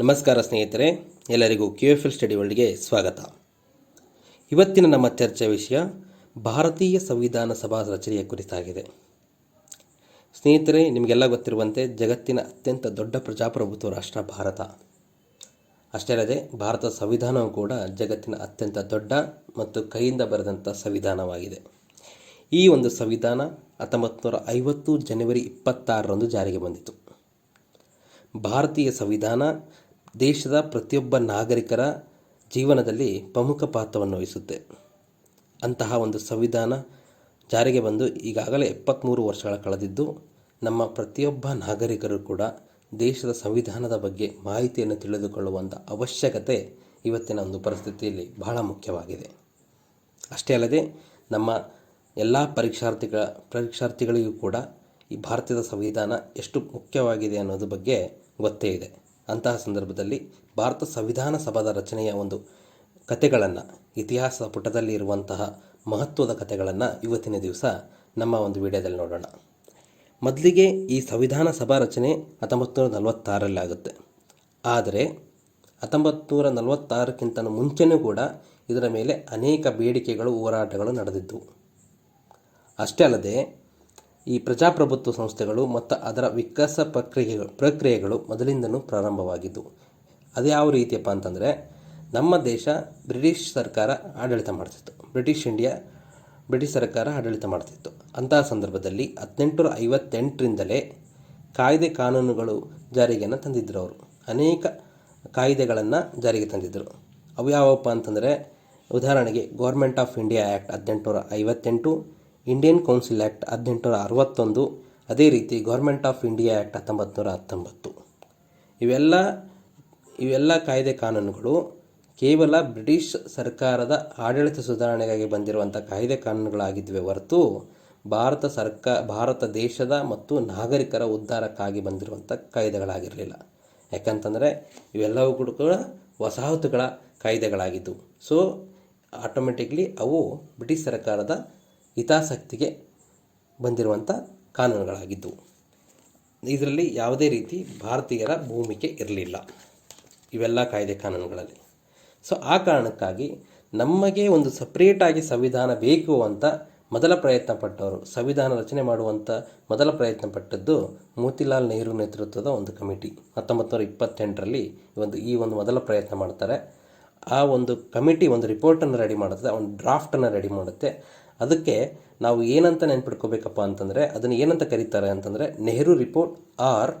ನಮಸ್ಕಾರ ಸ್ನೇಹಿತರೆ, ಎಲ್ಲರಿಗೂ ಕ್ಯೂ ಎಫ್ ಎಲ್ ಸ್ಟಡಿ ವರ್ಲ್ಡ್ಗೆ ಸ್ವಾಗತ. ಇವತ್ತಿನ ನಮ್ಮ ಚರ್ಚೆ ವಿಷಯ ಭಾರತೀಯ ಸಂವಿಧಾನ ಸಭಾ ರಚನೆಯ ಕುರಿತಾಗಿದೆ. ಸ್ನೇಹಿತರೆ, ನಿಮಗೆಲ್ಲ ಗೊತ್ತಿರುವಂತೆ ಜಗತ್ತಿನ ಅತ್ಯಂತ ದೊಡ್ಡ ಪ್ರಜಾಪ್ರಭುತ್ವ ರಾಷ್ಟ್ರ ಭಾರತ. ಅಷ್ಟೇ ಅಲ್ಲದೆ, ಭಾರತ ಸಂವಿಧಾನವು ಕೂಡ ಜಗತ್ತಿನ ಅತ್ಯಂತ ದೊಡ್ಡ ಮತ್ತು ಕೈಯಿಂದ ಬರೆದಂಥ ಸಂವಿಧಾನವಾಗಿದೆ. ಈ ಒಂದು ಸಂವಿಧಾನ ಹತ್ತೊಂಬತ್ತು ನೂರ ಐವತ್ತು ಜನವರಿ ಇಪ್ಪತ್ತಾರರಂದು ಜಾರಿಗೆ ಬಂದಿತು. ಭಾರತೀಯ ಸಂವಿಧಾನ ದೇಶದ ಪ್ರತಿಯೊಬ್ಬ ನಾಗರಿಕರ ಜೀವನದಲ್ಲಿ ಪ್ರಮುಖ ಪಾತ್ರವನ್ನು ವಹಿಸುತ್ತೆ. ಅಂತಹ ಒಂದು ಸಂವಿಧಾನ ಜಾರಿಗೆ ಬಂದು ಈಗಾಗಲೇ ಎಪ್ಪತ್ತ್ಮೂರು ವರ್ಷಗಳ ಕಳೆದಿದ್ದು, ನಮ್ಮ ಪ್ರತಿಯೊಬ್ಬ ನಾಗರಿಕರು ಕೂಡ ದೇಶದ ಸಂವಿಧಾನದ ಬಗ್ಗೆ ಮಾಹಿತಿಯನ್ನು ತಿಳಿದುಕೊಳ್ಳುವಂಥ ಅವಶ್ಯಕತೆ ಇವತ್ತಿನ ಒಂದು ಪರಿಸ್ಥಿತಿಯಲ್ಲಿ ಬಹಳ ಮುಖ್ಯವಾಗಿದೆ. ಅಷ್ಟೇ ಅಲ್ಲದೆ, ನಮ್ಮ ಎಲ್ಲ ಪರೀಕ್ಷಾರ್ಥಿಗಳ, ಪರೀಕ್ಷಾರ್ಥಿಗಳಿಗೂ ಕೂಡ ಈ ಭಾರತದ ಸಂವಿಧಾನ ಎಷ್ಟು ಮುಖ್ಯವಾಗಿದೆ ಅನ್ನೋದ್ರ ಬಗ್ಗೆ ಗೊತ್ತೇ ಇದೆ. ಅಂತಹ ಸಂದರ್ಭದಲ್ಲಿ ಭಾರತ ಸಂವಿಧಾನ ಸಭಾದ ರಚನೆಯ ಒಂದು ಕಥೆಗಳನ್ನು ಇತಿಹಾಸದ ಪುಟದಲ್ಲಿ ಇರುವಂತಹ ಮಹತ್ವದ ಕಥೆಗಳನ್ನು ಇವತ್ತಿನ ದಿವಸ ನಮ್ಮ ಒಂದು ವಿಡಿಯೋದಲ್ಲಿ ನೋಡೋಣ. ಮೊದಲಿಗೆ ಈ ಸಂವಿಧಾನ ಸಭಾ ರಚನೆ ಹತ್ತೊಂಬತ್ತು ನೂರ ನಲವತ್ತಾರರಲ್ಲಿ ಆಗುತ್ತೆ. ಆದರೆ ಹತ್ತೊಂಬತ್ತು ನೂರ ನಲವತ್ತಾರಕ್ಕಿಂತ ಮುಂಚೆನೂ ಕೂಡ ಇದರ ಮೇಲೆ ಅನೇಕ ಬೇಡಿಕೆಗಳು, ಹೋರಾಟಗಳು ನಡೆದಿದ್ದವು. ಅಷ್ಟೇ ಅಲ್ಲದೆ ಈ ಪ್ರಜಾಪ್ರಭುತ್ವ ಸಂಸ್ಥೆಗಳು ಮತ್ತು ಅದರ ವಿಕಾಸ ಪ್ರಕ್ರಿಯೆ ಪ್ರಕ್ರಿಯೆಗಳು ಮೊದಲಿಂದನೂ ಪ್ರಾರಂಭವಾಗಿದ್ದವು ಅದು ಯಾವ ರೀತಿಯಪ್ಪ ಅಂತಂದರೆ, ನಮ್ಮ ದೇಶ ಬ್ರಿಟಿಷ್ ಸರ್ಕಾರ ಆಡಳಿತ ಮಾಡ್ತಿತ್ತು. ಬ್ರಿಟಿಷ್ ಇಂಡಿಯಾ ಬ್ರಿಟಿಷ್ ಸರ್ಕಾರ ಆಡಳಿತ ಮಾಡ್ತಿತ್ತು. ಅಂತಹ ಸಂದರ್ಭದಲ್ಲಿ ಹದಿನೆಂಟುನೂರ ಐವತ್ತೆಂಟರಿಂದಲೇ ಕಾಯ್ದೆ ಕಾನೂನುಗಳು ಜಾರಿಗೆಯನ್ನು ತಂದಿದ್ದರು ಅವರು. ಅನೇಕ ಕಾಯ್ದೆಗಳನ್ನು ಜಾರಿಗೆ ತಂದಿದ್ದರು ಅವು ಯಾವಪ್ಪ ಅಂತಂದರೆ, ಉದಾಹರಣೆಗೆ ಗೌರ್ಮೆಂಟ್ ಆಫ್ ಇಂಡಿಯಾ ಆ್ಯಕ್ಟ್ ಹದಿನೆಂಟುನೂರ ಐವತ್ತೆಂಟು ಇಂಡಿಯನ್ ಕೌನ್ಸಿಲ್ ಆ್ಯಕ್ಟ್ ಹದಿನೆಂಟುನೂರ ಅರವತ್ತೊಂದು ಅದೇ ರೀತಿ ಗೌರ್ಮೆಂಟ್ ಆಫ್ ಇಂಡಿಯಾ ಆ್ಯಕ್ಟ್ ಹತ್ತೊಂಬತ್ತು ನೂರ ಹತ್ತೊಂಬತ್ತು ಇವೆಲ್ಲ ಇವೆಲ್ಲ ಕಾಯ್ದೆ ಕಾನೂನುಗಳು ಕೇವಲ ಬ್ರಿಟಿಷ್ ಸರ್ಕಾರದ ಆಡಳಿತ ಸುಧಾರಣೆಗಾಗಿ ಬಂದಿರುವಂಥ ಕಾಯ್ದೆ ಕಾನೂನುಗಳಾಗಿದ್ವೆ ಹೊರತು ಭಾರತ ಸರ್ಕಾರ ಭಾರತ ದೇಶದ ಮತ್ತು ನಾಗರಿಕರ ಉದ್ಧಾರಕ್ಕಾಗಿ ಬಂದಿರುವಂಥ ಕಾಯ್ದೆಗಳಾಗಿರಲಿಲ್ಲ. ಯಾಕಂತಂದರೆ ಇವೆಲ್ಲವೂ ಕೂಡ ವಸಾಹತುಗಳ ಕಾಯ್ದೆಗಳಾಗಿದ್ದವು. ಸೊ ಆಟೋಮೆಟಿಕ್ಲಿ ಅವು ಬ್ರಿಟಿಷ್ ಸರ್ಕಾರದ ಹಿತಾಸಕ್ತಿಗೆ ಬಂದಿರುವಂಥ ಕಾನೂನುಗಳಾಗಿದ್ದವು. ಇದರಲ್ಲಿ ಯಾವುದೇ ರೀತಿ ಭಾರತೀಯರ ಭೂಮಿಕೆ ಇರಲಿಲ್ಲ. ಇವೆಲ್ಲ ಕಾಯ್ದೆ ಕಾನೂನುಗಳಲ್ಲಿ. ಸೊ ಆ ಕಾರಣಕ್ಕಾಗಿ ನಮಗೆ ಒಂದು ಸಪ್ರೇಟಾಗಿ ಸಂವಿಧಾನ ಬೇಕು ಅಂತ ಮೊದಲ ಪ್ರಯತ್ನ ಪಟ್ಟವರು, ಸಂವಿಧಾನ ರಚನೆ ಮಾಡುವಂಥ ಮೊದಲ ಪ್ರಯತ್ನ ಪಟ್ಟದ್ದು ಮೋತಿಲಾಲ್ ನೆಹರು ನೇತೃತ್ವದ ಒಂದು ಕಮಿಟಿ. ಹತ್ತೊಂಬತ್ತು ನೂರ ಇಪ್ಪತ್ತೆಂಟರಲ್ಲಿ ಒಂದು, ಈ ಒಂದು ಮೊದಲ ಪ್ರಯತ್ನ ಮಾಡ್ತಾರೆ. ಆ ಒಂದು ಕಮಿಟಿ ಒಂದು ರಿಪೋರ್ಟನ್ನು ರೆಡಿ ಮಾಡುತ್ತೆ, ಒಂದು ಡ್ರಾಫ್ಟನ್ನು ರೆಡಿ ಮಾಡುತ್ತೆ. ಅದಕ್ಕೆ ನಾವು ಏನಂತ ನೆನ್ಪಿಟ್ಕೋಬೇಕಪ್ಪ ಅಂತಂದರೆ, ಅದನ್ನು ಏನಂತ ಕರೀತಾರೆ ಅಂತಂದರೆ, ನೆಹರು ರಿಪೋರ್ಟ್ ಆರ್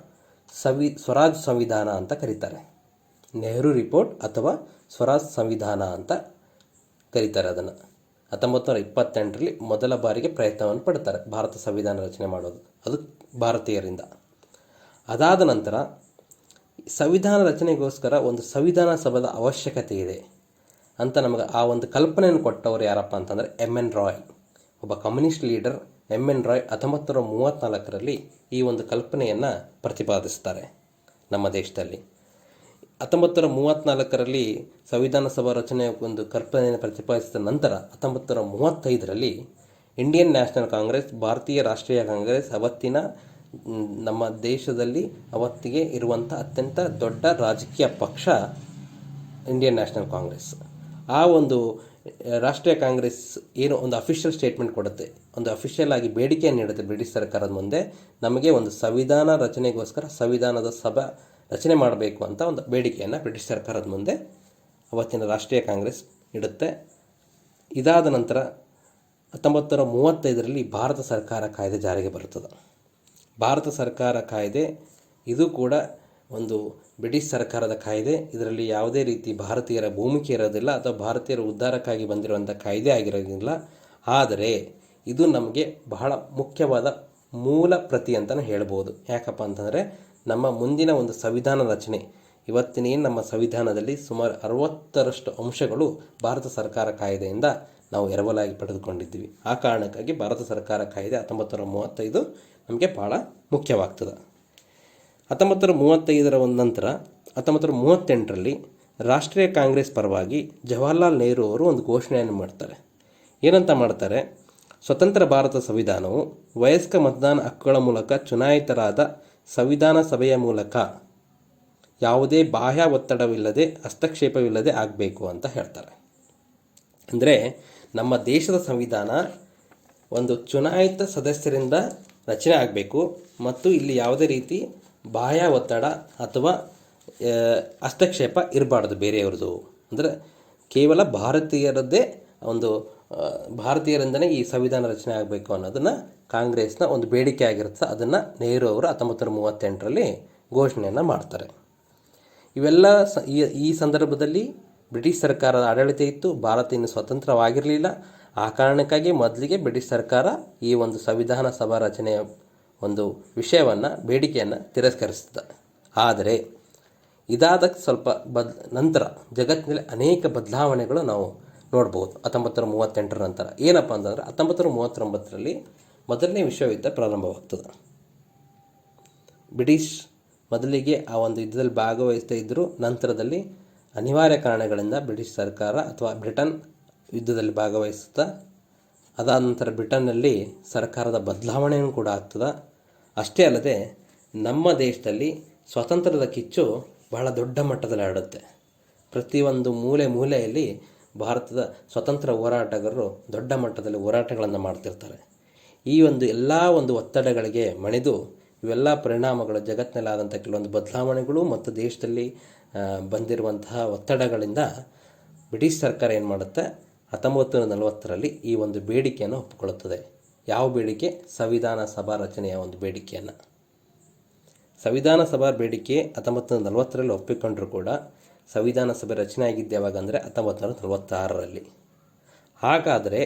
ಸವಿ, ಸ್ವರಾಜ್ ಸಂವಿಧಾನ ಅಂತ ಕರೀತಾರೆ. ನೆಹರು ರಿಪೋರ್ಟ್ ಅಥವಾ ಸ್ವರಾಜ್ ಸಂವಿಧಾನ ಅಂತ ಕರೀತಾರೆ ಅದನ್ನು. ಹತ್ತೊಂಬತ್ತು ನೂರ ಇಪ್ಪತ್ತೆಂಟರಲ್ಲಿ ಮೊದಲ ಬಾರಿಗೆ ಪ್ರಯತ್ನವನ್ನು ಪಡ್ತಾರೆ ಭಾರತ ಸಂವಿಧಾನ ರಚನೆ ಮಾಡೋದು. ಅದು ಭಾರತೀಯರಿಂದ. ಅದಾದ ನಂತರ, ಸಂವಿಧಾನ ರಚನೆಗೋಸ್ಕರ ಒಂದು ಸಂವಿಧಾನ ಸಭಾದ ಅವಶ್ಯಕತೆ ಇದೆ. ಅಂತ ನಮಗೆ ಆ ಒಂದು ಕಲ್ಪನೆಯನ್ನು ಕೊಟ್ಟವರು ಯಾರಪ್ಪ ಅಂತಂದರೆ ಎಂ ಎನ್ ರಾಯ್. ಒಬ್ಬ communist leader M N Roy ಹತ್ತೊಂಬತ್ತು ನೂರ ಮೂವತ್ತ್ನಾಲ್ಕರಲ್ಲಿ ಈ ಒಂದು ಕಲ್ಪನೆಯನ್ನು ಪ್ರತಿಪಾದಿಸ್ತಾರೆ ನಮ್ಮ ದೇಶದಲ್ಲಿ. ಹತ್ತೊಂಬತ್ತು ನೂರ ಮೂವತ್ತ್ನಾಲ್ಕರಲ್ಲಿ ಸಂವಿಧಾನ ಸಭಾ ರಚನೆಯ ಒಂದು ಕಲ್ಪನೆಯನ್ನು ಪ್ರತಿಪಾದಿಸಿದ ನಂತರ ಹತ್ತೊಂಬತ್ತು ನೂರ ಮೂವತ್ತೈದರಲ್ಲಿ ಇಂಡಿಯನ್ ನ್ಯಾಷನಲ್ ಕಾಂಗ್ರೆಸ್, ಭಾರತೀಯ ರಾಷ್ಟ್ರೀಯ ಕಾಂಗ್ರೆಸ್ ಅವತ್ತಿನ ನಮ್ಮ ದೇಶದಲ್ಲಿ ಅವತ್ತಿಗೆ ಇರುವಂಥ ಅತ್ಯಂತ ದೊಡ್ಡ ರಾಜಕೀಯ ಪಕ್ಷ ಇಂಡಿಯನ್ ನ್ಯಾಷನಲ್ ಕಾಂಗ್ರೆಸ್. ಆ ಒಂದು ರಾಷ್ಟ್ರೀಯ ಕಾಂಗ್ರೆಸ್ ಏನು ಒಂದು ಅಫಿಷಿಯಲ್ ಸ್ಟೇಟ್ಮೆಂಟ್ ಕೊಡುತ್ತೆ. ಒಂದು ಅಫಿಷಿಯಲ್ ಆಗಿ ಬೇಡಿಕೆಯನ್ನು ನೀಡುತ್ತೆ ಬ್ರಿಟಿಷ್ ಸರ್ಕಾರದ ಮುಂದೆ. ನಮಗೆ ಒಂದು ಸಂವಿಧಾನ ರಚನೆಗೋಸ್ಕರ ಸಂವಿಧಾನದ ಸಭಾ ರಚನೆ ಮಾಡಬೇಕು ಅಂತ ಒಂದು ಬೇಡಿಕೆಯನ್ನು ಬ್ರಿಟಿಷ್ ಸರ್ಕಾರದ ಮುಂದೆ ಅವತ್ತಿನ ರಾಷ್ಟ್ರೀಯ ಕಾಂಗ್ರೆಸ್ ಇಡುತ್ತೆ ಇದಾದ ನಂತರ ಹತ್ತೊಂಬತ್ತರ ಮೂವತ್ತೈದರಲ್ಲಿ ಭಾರತ ಸರ್ಕಾರ ಕಾಯ್ದೆ ಜಾರಿಗೆ ಬರುತ್ತದೆ. ಭಾರತ ಸರ್ಕಾರ ಕಾಯ್ದೆ, ಇದು ಕೂಡ ಒಂದು ಬ್ರಿಟಿಷ್ ಸರ್ಕಾರದ ಕಾಯ್ದೆ, ಇದರಲ್ಲಿ ಯಾವುದೇ ರೀತಿ ಭಾರತೀಯರ ಭೂಮಿಕೆ ಇರೋದಿಲ್ಲ ಅಥವಾ ಭಾರತೀಯರ ಉದ್ಧಾರಕ್ಕಾಗಿ ಬಂದಿರುವಂಥ ಕಾಯ್ದೆ ಆಗಿರೋದಿಲ್ಲ. ಆದರೆ ಇದು ನಮಗೆ ಬಹಳ ಮುಖ್ಯವಾದ ಮೂಲ ಪ್ರತಿ ಅಂತಲೇ ಹೇಳ್ಬೋದು. ಯಾಕಪ್ಪ ಅಂತಂದರೆ ನಮ್ಮ ಮುಂದಿನ ಒಂದು ಸಂವಿಧಾನ ರಚನೆ ಇವತ್ತಿನೇನು ನಮ್ಮ ಸಂವಿಧಾನದಲ್ಲಿ ಸುಮಾರು ಅರವತ್ತರಷ್ಟು ಅಂಶಗಳು ಭಾರತ ಸರ್ಕಾರ ಕಾಯ್ದೆಯಿಂದ ನಾವು ಎರವಲಾಗಿ ಪಡೆದುಕೊಂಡಿದ್ದೀವಿ. ಆ ಕಾರಣಕ್ಕಾಗಿ ಭಾರತ ಸರ್ಕಾರ ಕಾಯ್ದೆ ಹತ್ತೊಂಬತ್ತು ನೂರ ಮೂವತ್ತೈದು ನಮಗೆ ಭಾಳ ಮುಖ್ಯವಾಗ್ತದೆ. ಹತ್ತೊಂಬತ್ತು ನೂರ ಮೂವತ್ತೈದರ ಒಂದು ನಂತರ ಹತ್ತೊಂಬತ್ತರ ಮೂವತ್ತೆಂಟರಲ್ಲಿ ರಾಷ್ಟ್ರೀಯ ಕಾಂಗ್ರೆಸ್ ಪರವಾಗಿ ಜವಾಹರ್ಲಾಲ್ ನೆಹರು ಅವರು ಒಂದು ಘೋಷಣೆಯನ್ನು ಮಾಡ್ತಾರೆ. ಏನಂತ ಮಾಡ್ತಾರೆ? ಸ್ವತಂತ್ರ ಭಾರತ ಸಂವಿಧಾನವು ವಯಸ್ಕ ಮತದಾನ ಹಕ್ಕುಗಳ ಮೂಲಕ ಚುನಾಯಿತರಾದ ಸಂವಿಧಾನ ಸಭೆಯ ಮೂಲಕ ಯಾವುದೇ ಬಾಹ್ಯ ಒತ್ತಡವಿಲ್ಲದೆ, ಹಸ್ತಕ್ಷೇಪವಿಲ್ಲದೆ ಆಗಬೇಕು ಅಂತ ಹೇಳ್ತಾರೆ. ಅಂದರೆ ನಮ್ಮ ದೇಶದ ಸಂವಿಧಾನ ಒಂದು ಚುನಾಯಿತ ಸದಸ್ಯರಿಂದ ರಚನೆ ಆಗಬೇಕು ಮತ್ತು ಇಲ್ಲಿ ಯಾವುದೇ ರೀತಿ ಬಾಹ್ಯ ಒತ್ತಡ ಅಥವಾ ಹಸ್ತಕ್ಷೇಪ ಇರಬಾರ್ದು ಬೇರೆಯವ್ರದ್ದು. ಅಂದರೆ ಕೇವಲ ಭಾರತೀಯರದ್ದೇ ಒಂದು ಭಾರತೀಯರಿಂದನೇ ಈ ಸಂವಿಧಾನ ರಚನೆ ಆಗಬೇಕು ಅನ್ನೋದನ್ನು ಕಾಂಗ್ರೆಸ್ನ ಒಂದು ಬೇಡಿಕೆ ಆಗಿರುತ್ತೆ. ಅದನ್ನು ನೆಹರು ಅವರು ಹತ್ತೊಂಬತ್ತು ನೂರ ಮೂವತ್ತೆಂಟರಲ್ಲಿ ಘೋಷಣೆಯನ್ನು ಮಾಡ್ತಾರೆ. ಇವೆಲ್ಲ ಸ, ಈ ಈ ಸಂದರ್ಭದಲ್ಲಿ ಬ್ರಿಟಿಷ್ ಸರ್ಕಾರದ ಆಡಳಿತ ಇತ್ತು. ಭಾರತ ಇನ್ನು ಸ್ವತಂತ್ರವಾಗಿರಲಿಲ್ಲ. ಆ ಕಾರಣಕ್ಕಾಗಿ ಮೊದಲಿಗೆ ಬ್ರಿಟಿಷ್ ಸರ್ಕಾರ ಈ ಒಂದು ಸಂವಿಧಾನ ಸಭಾ ರಚನೆಯ ಒಂದು ವಿಷಯವನ್ನು, ಬೇಡಿಕೆಯನ್ನು ತಿರಸ್ಕರಿಸಿದ ಆದರೆ, ಇದಾದ ಸ್ವಲ್ಪ ಬದ್, ನಂತರ ಜಗತ್ತಿನಲ್ಲಿ ಅನೇಕ ಬದಲಾವಣೆಗಳು ನಾವು ನೋಡ್ಬೋದು. ಹತ್ತೊಂಬತ್ತು ಮೂವತ್ತೆಂಟರ ನಂತರ. ಏನಪ್ಪ ಅಂತಂದರೆ ಹತ್ತೊಂಬತ್ತು ಮೂವತ್ತೊಂಬತ್ತರಲ್ಲಿ ಮೊದಲನೇ ವಿಶ್ವಯುದ್ಧ ಪ್ರಾರಂಭವಾಗ್ತದೆ. ಬ್ರಿಟಿಷ್ ಮೊದಲಿಗೆ ಆ ಒಂದು ಯುದ್ಧದಲ್ಲಿ ಭಾಗವಹಿಸ್ತಾ ಇದ್ದರು, ನಂತರದಲ್ಲಿ ಅನಿವಾರ್ಯ ಕಾರಣಗಳಿಂದ ಬ್ರಿಟಿಷ್ ಸರ್ಕಾರ ಅಥವಾ ಬ್ರಿಟನ್ ಯುದ್ಧದಲ್ಲಿ ಭಾಗವಹಿಸುತ್ತಾ ಅದಾದ ನಂತರ ಬ್ರಿಟನ್ನಲ್ಲಿ ಸರ್ಕಾರದ ಬದಲಾವಣೆಯೂ ಕೂಡ ಆಗ್ತದೆ. ಅಷ್ಟೇ ಅಲ್ಲದೆ ನಮ್ಮ ದೇಶದಲ್ಲಿ ಸ್ವಾತಂತ್ರ್ಯದ ಕಿಚ್ಚು ಬಹಳ ದೊಡ್ಡ ಮಟ್ಟದಲ್ಲಿ ಆಡುತ್ತೆ ಪ್ರತಿಯೊಂದು ಮೂಲೆ ಮೂಲೆಯಲ್ಲಿ ಭಾರತದ ಸ್ವತಂತ್ರ ಹೋರಾಟಗಾರರು ದೊಡ್ಡ ಮಟ್ಟದಲ್ಲಿ ಹೋರಾಟಗಳನ್ನು ಮಾಡ್ತಿರ್ತಾರೆ. ಈ ಒಂದು ಎಲ್ಲ ಒಂದು ಒತ್ತಡಗಳಿಗೆ ಮಣಿದು ಇವೆಲ್ಲ ಪರಿಣಾಮಗಳು ಜಗತ್ತಿನಲ್ಲಾದಂಥ ಕೆಲವೊಂದು ಬದಲಾವಣೆಗಳು ಮತ್ತು ದೇಶದಲ್ಲಿ ಬಂದಿರುವಂತಹ ಒತ್ತಡಗಳಿಂದ ಬ್ರಿಟಿಷ್ ಸರ್ಕಾರ ಏನು ಮಾಡುತ್ತೆ? ಹತ್ತೊಂಬತ್ತು ನೂರ ನಲವತ್ತರಲ್ಲಿ ಈ ಒಂದು ಬೇಡಿಕೆಯನ್ನು ಒಪ್ಪಿಕೊಳ್ಳುತ್ತದೆ. ಯಾವ ಬೇಡಿಕೆ? ಸಂವಿಧಾನ ಸಭಾ ರಚನೆಯ ಒಂದು ಬೇಡಿಕೆಯನ್ನು. ಸಂವಿಧಾನ ಸಭಾ ಬೇಡಿಕೆ ಹತ್ತೊಂಬತ್ತು ನೂರ ನಲವತ್ತರಲ್ಲಿ ಒಪ್ಪಿಕೊಂಡರೂ ಕೂಡ ಸಂವಿಧಾನ ಸಭೆ ರಚನೆ ಆಗಿದ್ದು ಯಾವಾಗ ಅಂದರೆ ಹತ್ತೊಂಬತ್ತು ನೂರ ನಲವತ್ತಾರರಲ್ಲಿ. ಹಾಗಾದರೆ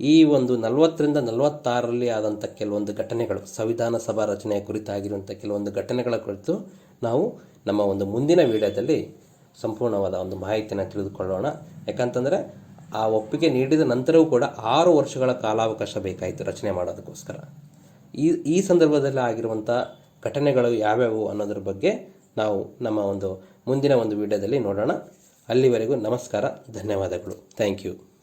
ಈ ಒಂದು ನಲವತ್ತರಿಂದ ನಲವತ್ತಾರರಲ್ಲಿ ಆದಂಥ ಕೆಲವೊಂದು ಘಟನೆಗಳು, ಸಂವಿಧಾನ ಸಭಾ ರಚನೆಯ ಕುರಿತಾಗಿರುವಂಥ ಕೆಲವೊಂದು ಘಟನೆಗಳ ಕುರಿತು ನಾವು ನಮ್ಮ ಒಂದು ಮುಂದಿನ ವಿಡಿಯೋದಲ್ಲಿ ಸಂಪೂರ್ಣವಾದ ಒಂದು ಮಾಹಿತಿಯನ್ನು ತಿಳಿದುಕೊಳ್ಳೋಣ. ಯಾಕಂತಂದರೆ ಆ ಒಪ್ಪಿಗೆ ನೀಡಿದ ನಂತರವೂ ಕೂಡ ಆರು ವರ್ಷಗಳ ಕಾಲಾವಕಾಶ ಬೇಕಾಯಿತು ರಚನೆ ಮಾಡೋದಕ್ಕೋಸ್ಕರ. ಈ ಈ ಸಂದರ್ಭದಲ್ಲಿ ಆಗಿರುವಂಥ ಘಟನೆಗಳು ಯಾವ್ಯಾವು ಅನ್ನೋದ್ರ ಬಗ್ಗೆ ನಾವು ನಮ್ಮ ಒಂದು ಮುಂದಿನ ಒಂದು ವಿಡಿಯೋದಲ್ಲಿ ನೋಡೋಣ. ಅಲ್ಲಿವರೆಗೂ ನಮಸ್ಕಾರ, ಧನ್ಯವಾದಗಳು. Thank you